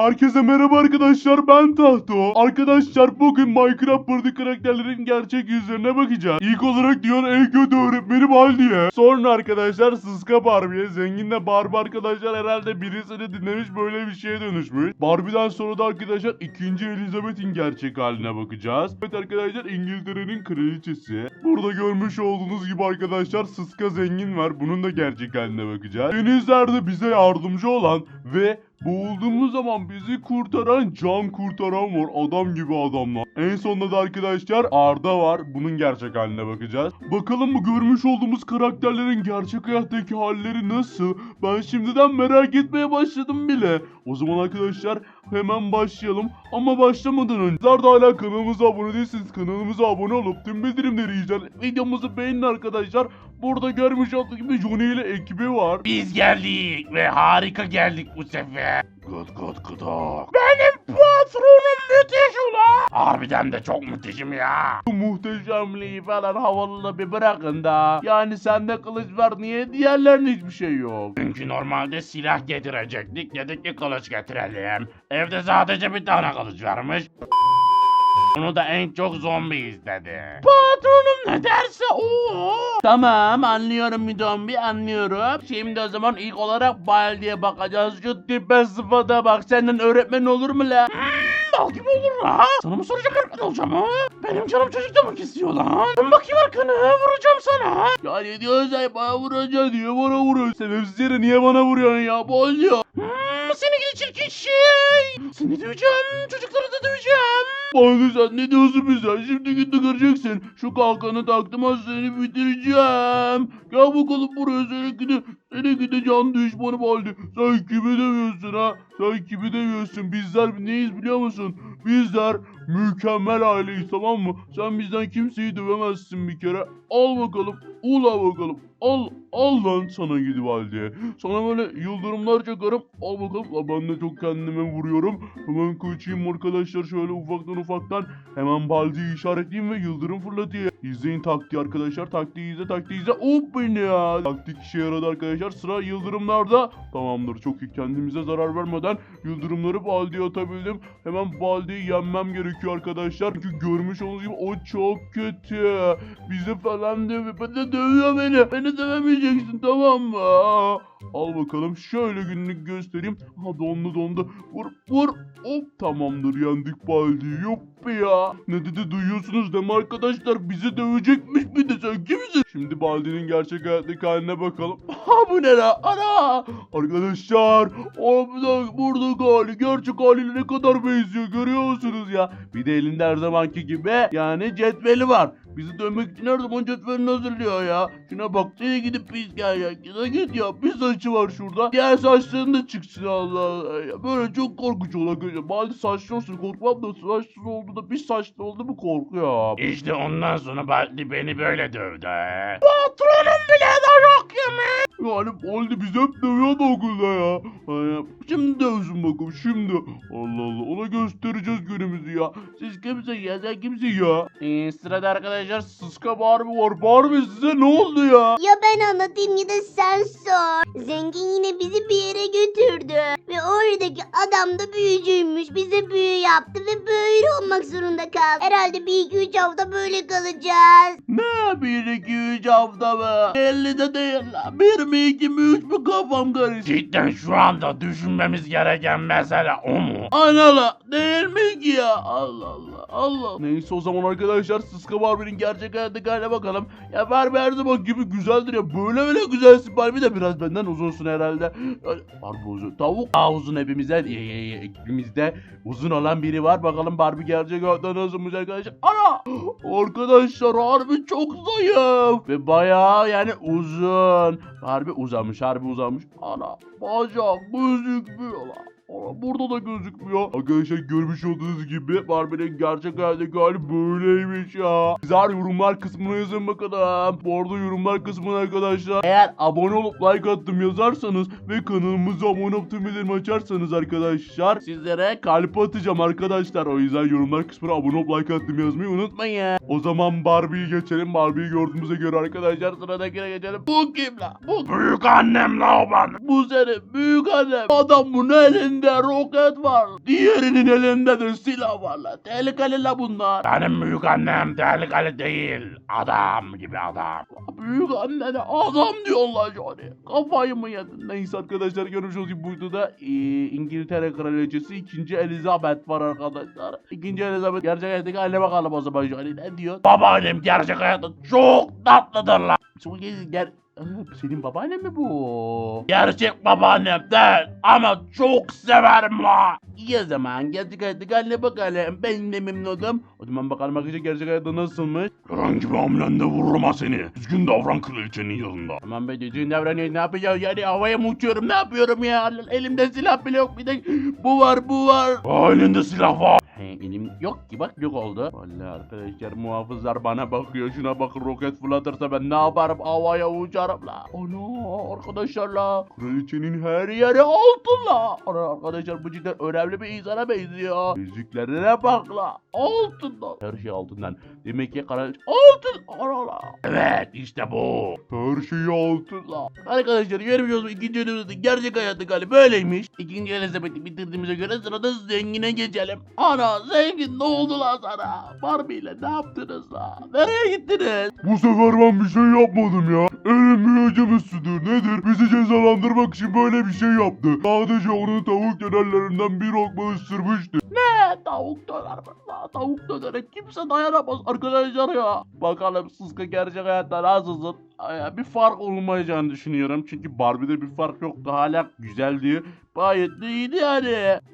Herkese merhaba arkadaşlar ben Tahto. Arkadaşlar bugün Minecraft Party karakterlerin gerçek yüzlerine bakacağız. İlk olarak diyor en kötü öğretmenim Baldi'ye. Sonra arkadaşlar Sıska Barbie'ye. Zenginle Barbie arkadaşlar herhalde birisini dinlemiş böyle bir şeye dönüşmüş. Barbie'den sonra da arkadaşlar 2. Elizabeth'in gerçek haline bakacağız. Evet arkadaşlar İngiltere'nin kraliçesi. Burada görmüş olduğunuz gibi arkadaşlar Sıska Zengin var. Bunun da gerçek haline bakacağız. Denizlerde bize yardımcı olan ve Boğulduğumuz zaman bizi kurtaran can kurtaran var. Adam gibi adamlar. En sonunda da arkadaşlar Arda var. Bunun gerçek haline bakacağız. Bakalım bu görmüş olduğumuz karakterlerin gerçek hayattaki halleri nasıl? Ben şimdiden merak etmeye başladım bile. O zaman arkadaşlar hemen başlayalım. Ama başlamadan önce sizler de hala kanalımıza abone değilseniz kanalımıza abone olup tüm bildirimleri izleyin. Videomuzu beğenin arkadaşlar. Burada görmüş olduğunuz gibi Johnny ile ekibi var. Biz geldik ve harika geldik bu sefer. Gıt gıt gıdak. Benim patronum müthiş ulan. Harbiden de çok müthişim ya. Bu muhteşemliği falan havalı bir bırakın da. Yani sende kılıç var niye diğerlerinde hiçbir şey yok. Çünkü normalde silah getirecektik dedik ki kılıç getirelim. Evde sadece bir tane kılıç varmış. Bunu da en çok zombi istedi. Patronum ne derse o. Tamam anlıyorum Midombi anlıyorum. Şimdi o zaman ilk olarak Baldi'ye bakacağız. Şu tipe sıfata bak senden öğretmen olur mu la? Bal gibi olur la. Sana mı soracak öğretmen olacağım ha? Benim canım çocuk demek istiyor lan. Ben bakayım arkana vuracağım sana. Ya ne diyorsun bana vuracaksın diye bana vuruyorsun. Sebepsiz yere niye bana vuruyorsun ya Baldi? Hmm, seni çirkin şey. Seni döveceğim. Çocukları da döveceğim. Baldi sen ne diyorsun bize? Şimdi gitti göreceksin. Şu kalkanı taktım seni bitireceğim. Gel bakalım buraya seni gidi. Seni gidi can düşmanı Baldi. Sen kimi dövüyorsun ha? Sen kimi dövüyorsun? Bizler neyiz biliyor musun? Bizler mükemmel aileyiz tamam mı? Sen bizden kimseyi dövemezsin bir kere. Al bakalım. Ula bakalım. Al. Al lan sana gidi Baldi. Sana böyle yıldırımlar çakarım. Al bakalım. La ben de çok kendime vuruyorum. Hemen kaçayım arkadaşlar şöyle ufaktan ufaktan. Hemen Baldi'yi işaretleyeyim ve yıldırım fırlatayım. İzleyin taktiği arkadaşlar. Taktiği izle taktiği izle. Hop beni ya. Taktik işe yaradı arkadaşlar. Sıra yıldırımlarda. Tamamdır çok iyi. Kendimize zarar vermeden yıldırımları Baldi'ye atabildim. Hemen Baldi'yi yenmem gerekiyor arkadaşlar. Çünkü görmüş olduğunuz gibi o çok kötü. Bizi falan dövüyor. Ben de dövüyor beni. Beni dövemeyeceksin tamam mı? Al bakalım şöyle günlük göstereyim. Ha dondu dondu. Vur vur. Hop tamamdır yendik Baldi'yi. Yuppi ya. Ne dedi duyuyorsunuz değil mi arkadaşlar? Bizi dövecekmiş bir de sen kimsin? Şimdi Baldi'nin gerçek hayattaki haline bakalım. Ha bu ne la? Ana! Arkadaşlar burada, burada hali gerçek haliyle ne kadar benziyor görüyor musunuz ya? Bir de elinde her zamanki gibi yani cetveli var. Bizi dövmek için her zaman cetvelini hazırlıyor ya. Şuna bak seni gidip pis gel ya. Gide git ya. Bir saçı var şurada. Diğer saçların da çıksın Allah Allah ya. Böyle çok korkunç arkadaşlar. Bari saçlı olsun korkmam da saçsız oldu da bir saçlı oldu mu korkuyor. İşte ondan sonra Baldi beni böyle dövdü. Patronum bile yok yemin. Yani Baldi bizi hep dövüyordu okulda ya. Hani şimdi dövsün bakalım şimdi. Allah Allah ona göstereceğiz günümüzü ya. Siz kimse ya sen kimsin ya? Ee, sırada arkadaşlar Sıska Barbie var. Barbie size ne oldu ya? Ya ben anlatayım ya da sen sor. Zengin yine bizi bir yere götürdü. Oradaki adam da büyücüymüş. Bize büyü yaptı ve böyle olmak zorunda kaldı. Herhalde bir iki üç hafta böyle kalacağız. Ne bir iki üç hafta mı? Belli de değil la. Bir mi iki mi üç mü kafam karıştı. Cidden şu anda düşünmemiz gereken mesele o mu? Anala değil mi ki ya? Allah Allah Allah. Neyse o zaman arkadaşlar Sıska Barbie'nin gerçek hayattaki haline bakalım. Ya Barbie her zaman gibi güzeldir ya. Böyle böyle güzelsin Barbie de biraz benden uzunsun herhalde. Barbie uzun. Tavuk daha uzun hepimizden. E, e, e, ekibimizde uzun olan biri var. Bakalım Barbie gerçek hayatta nasılmış arkadaşlar. Ana! Arkadaşlar harbi çok zayıf. Ve bayağı yani uzun. Harbi uzamış harbi uzamış. Ana bacak gözükmüyor lan. Ama burada da gözükmüyor. Arkadaşlar görmüş olduğunuz gibi Barbie'nin gerçek hayattaki hali böyleymiş ya. Sizler yorumlar kısmına yazın bakalım. Bu arada yorumlar kısmına arkadaşlar eğer abone olup like attım yazarsanız ve kanalımıza abone olup tüm bildirimi açarsanız arkadaşlar sizlere kalp atacağım arkadaşlar. O yüzden yorumlar kısmına abone olup like attım yazmayı unutmayın. O zaman Barbie'yi geçelim. Barbie'yi gördüğümüze göre arkadaşlar sıradakine geçelim. Bu kim la? Bu Büyük annem la o bu senin büyük annem. Adam bunu elinde elinde roket var. Diğerinin elinde de silah var la. Tehlikeli la bunlar. Benim büyük annem tehlikeli değil. Adam gibi adam. Büyük annene adam diyorlar Johnny. Kafayı mı yedin? Neyse arkadaşlar görmüş olduğunuz gibi buydu da e, İngiltere Kraliçesi 2. Elizabeth var arkadaşlar. 2. Elizabeth gerçek hayattaki haline bakalım o zaman Johnny ne diyor? Babaannem gerçek hayatta çok tatlıdır gel, gel. Aa, senin babaannen mi bu? Gerçek babaannem ama çok severim la. İyi o zaman gerçek hayattaki haline bakalım. Ben de memnun oldum. O zaman bakalım arkadaşlar gerçek hayatta nasılmış? Herhangi bir hamlende vururum ha seni. Düzgün davran kraliçenin yanında. Tamam be düzgün davranıyor ne yapacağım yani havaya mı uçuyorum ne yapıyorum ya elimde silah bile yok bir de bu var bu var. Aa, elinde silah var. He, elim yok ki bak yok oldu. Vallahi arkadaşlar muhafızlar bana bakıyor şuna bakın roket fırlatırsa ben ne yaparım havaya uçarım la. Ana arkadaşlar la kraliçenin her yeri altın la. Ana arkadaşlar bu cidden önemli bir insana benziyor. Yüzüklerine bak la altından. Her şey altından. Demek ki kraliçe altın. Ana la. Evet işte bu. Her şeyi altın. La. Arkadaşlar görmüş olduğunuz ikinci bölümümüzde gerçek hayatta galiba böyleymiş. İkinci Elizabeth'i bitirdiğimize göre sırada zengine geçelim. Ana zengin ne oldu lan sana? Barbie ile ne yaptınız la? Nereye gittiniz? Bu sefer ben bir şey yapmadım ya. Elim mühacemesidir nedir? Bizi cezalandırmak için böyle bir şey yaptı. Sadece onun tavuk dönerlerinden bir lokma ısırmıştı. Ne? Tavuk döner mi? La tavuk dönere kimse dayanamaz arkadaşlar ya. Bakalım Sıska gerçek hayatta nasılsın? Bir fark olmayacağını düşünüyorum. Çünkü Barbie'de bir fark yoktu. Hala güzeldi. Gayet de iyiydi yani.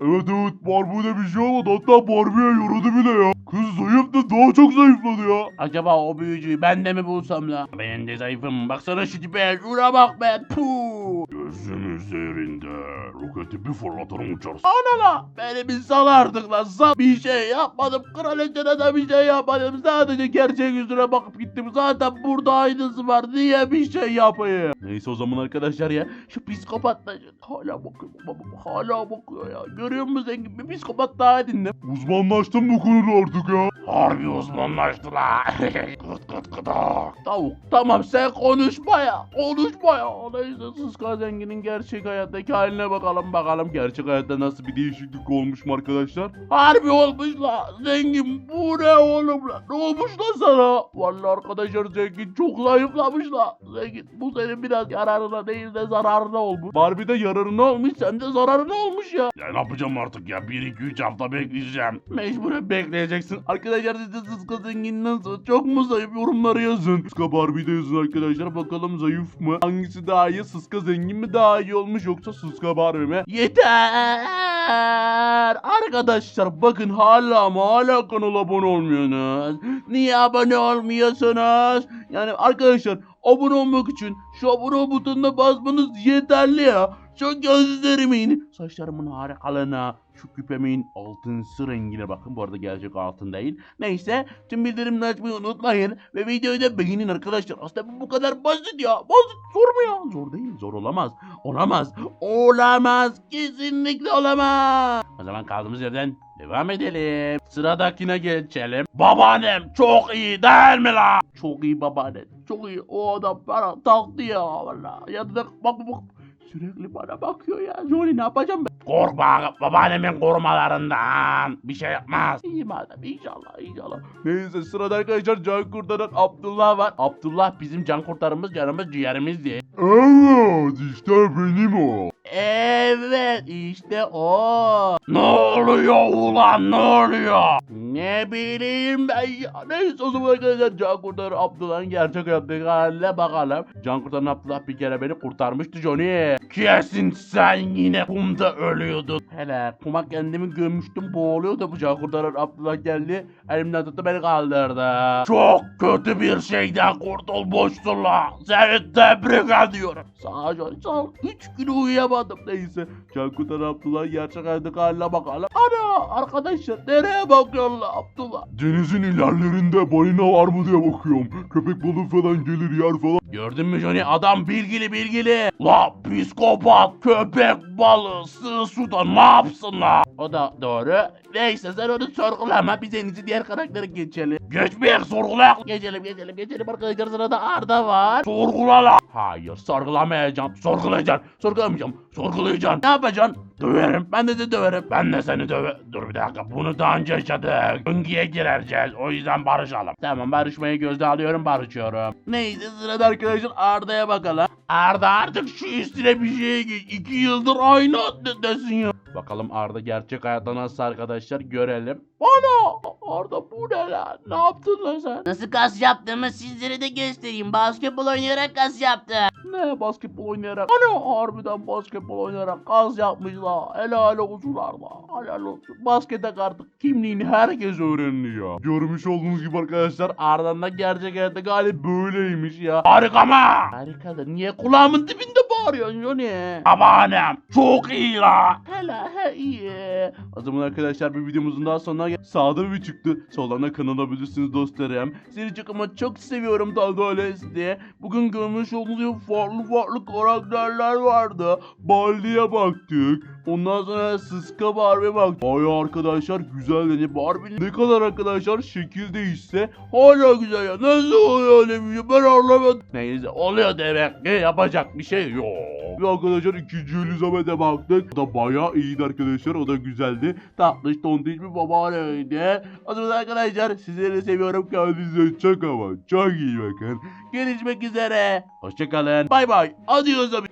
Evet evet Barbie'de bir şey olmadı. Hatta Barbie'ye yaradı bile ya. Kız zayıftı daha çok zayıfladı ya. Acaba o büyücüyü ben de mi bulsam la? Ben de zayıfım. Baksana şu tipe. Şuna bak be. Puh. Gözüm üzerinde. Roketi bir fırlatırım uçarsın. Ana la. Beni bir sal artık lan. Sal. Bir şey yapmadım. Kraliçene de bir şey yapmadım. Sadece gerçek yüzüne bakıp gittim. Zaten burada aynısı var. Niye bir şey yapayım? Neyse o zaman arkadaşlar ya. Şu psikopatla hala bakıyor. Baba hala bakıyor ya. Görüyor musun zengin? Bir psikopat daha edindim. Uzmanlaştım bu konuda artık ya. Harbi uzmanlaştı la. kıt kıt kıdak. Tavuk tamam sen konuşma ya. Konuşma ya. Neyse Sıska Zengin'in gerçek hayattaki haline bakalım bakalım. Gerçek hayatta nasıl bir değişiklik olmuş mu arkadaşlar? Harbi olmuş la. Zengin bu ne oğlum la? Ne olmuş la sana? Vallahi arkadaşlar zengin çok zayıflamış la. Zengin bu senin biraz yararına değil de zararına olmuş. Barbie de yararına olmuş sen de zararına olmuş ya. Ya ne yapacağım artık ya? 1-2-3 hafta bekleyeceğim. Mecburen bekleyeceksin. Arkadaşlar siz de Sıska Zengin nasıl? Çok mu zayıf yorumları yazın. Sıska Barbie de yazın arkadaşlar. Bakalım zayıf mı? Hangisi daha iyi? Sıska Zengin mi daha iyi olmuş yoksa Sıska Barbie mi? Yeter! Arkadaşlar bakın hala ama hala kanala abone olmuyorsunuz. Niye abone olmuyorsunuz? Yani arkadaşlar abone olmak için şu abone butonuna basmanız yeterli ya. Şu gözlerimin, saçlarımın harikalığına, şu küpemin altınsı rengine bakın. Bu arada gerçek altın değil. Neyse tüm bildirimleri açmayı unutmayın. Ve videoyu da beğenin arkadaşlar. Aslında bu bu kadar basit ya. Basit. Zor mu ya? Zor değil. Zor olamaz. Olamaz. Olamaz. Kesinlikle olamaz. O zaman kaldığımız yerden devam edelim. Sıradakine geçelim. Babaannem çok iyi değil mi la? Çok iyi babaanne. Çok iyi. O adam bana taktı ya valla. Yanında bak bak. Sürekli bana bakıyor ya. Johnny ne yapacağım ben? Korkma babaannemin korumalarından. Bir şey yapmaz. İyi madem inşallah inşallah. Neyse sırada arkadaşlar can kurtaran Abdullah var. Abdullah bizim can kurtarımız canımız ciğerimiz diye. Evet işte benim o. Evet işte o. Ne oluyor ulan ne oluyor? Ne bileyim ben ya. Neyse o zaman arkadaşlar can kurtaran Abdullah'ın gerçek hayattaki haline bakalım. Can kurtaran Abdullah bir kere beni kurtarmıştı Johnny. Kesin sen yine kumda ölüyordun. Hele kuma kendimi gömmüştüm boğuluyordu bu can kurtaran Abdullah geldi. Elimden tuttu beni kaldırdı. Çok kötü bir şeyden kurtulmuşsun la. Seni tebrik ediyorum. Sağ ol Johnny sağ ol. Üç gün uyuyamadım neyse. Can kurtaran Abdullah gerçek hayattaki haline bakalım. Ana arkadaşlar nereye bakıyorsun la Abdullah? Denizin ilerlerinde balina var mı diye bakıyorum. Köpek balığı falan gelir yer falan. Gördün mü Johnny adam bilgili bilgili. La psikopat köpek balığı sığ suda ne yapsın la? O da doğru. Neyse sen onu sorgulama. Biz en iyisi diğer karaktere geçelim. Geçmeyek sorgulayak. Geçelim geçelim geçelim arkadaşlar sırada Arda var. Sorgula la. Hayır sorgulamayacağım. Sorgulayacaksın. Sorgulamayacağım. Sorgulayacaksın. Ne yapacaksın? Döverim. Ben de de döverim. Ben de seni döve... Dur bir dakika. Bunu daha önce yaşadık. Döngüye gireceğiz. O yüzden barışalım. Tamam barışmayı gözde alıyorum barışıyorum. Neyse sırada arkadaşlar Arda'ya bakalım. Arda artık şu üstüne bir şey giy. İki yıldır aynı addedesin ya. Bakalım Arda gerçek hayatta nasıl arkadaşlar görelim. Ana Arda bu ne lan? Ne yaptın lan sen? Nasıl kas yaptığımı sizlere de göstereyim. Basketbol oynayarak kas yaptım. Ne basketbol oynayarak? Ana harbiden basketbol oynayarak gaz yapmışlar. Helal olsun Arda. Helal olsun. Baskete artık kimliğini herkes öğreniyor. Görmüş olduğunuz gibi arkadaşlar Arda'nın da gerçek hayatta galiba böyleymiş ya. Harika mı? Harika da niye kulağımın dibinde bağırıyorsun Johnny? Babaannem çok iyi la. Hele he iyi. O zaman arkadaşlar bir videomuzun daha sonuna Sağda bir çıktı. Soldan da kanalabilirsiniz dostlarım. Seni çok ama çok seviyorum Dalgales diye. Bugün görmüş olduğunuz gibi farklı farklı karakterler vardı. Baldi'ye baktık. Ondan sonra Sıska Barbie baktık. Ay arkadaşlar güzel dedi. Barbie'nin ne kadar arkadaşlar şekil değişse Hala güzel ya. Nasıl oluyor öyle bir şey? Ben anlamadım. Neyse oluyor demek ki yapacak bir şey yok. Ve arkadaşlar ikinci Elizabeth'e baktık. O da bayağı iyiydi arkadaşlar. O da güzeldi. Tatlış tontiş bir babaanneydi. O zaman arkadaşlar sizleri seviyorum. Kendinize çok ama çok iyi bakın. Görüşmek üzere. Hoşçakalın. Bay bay. Adios abi.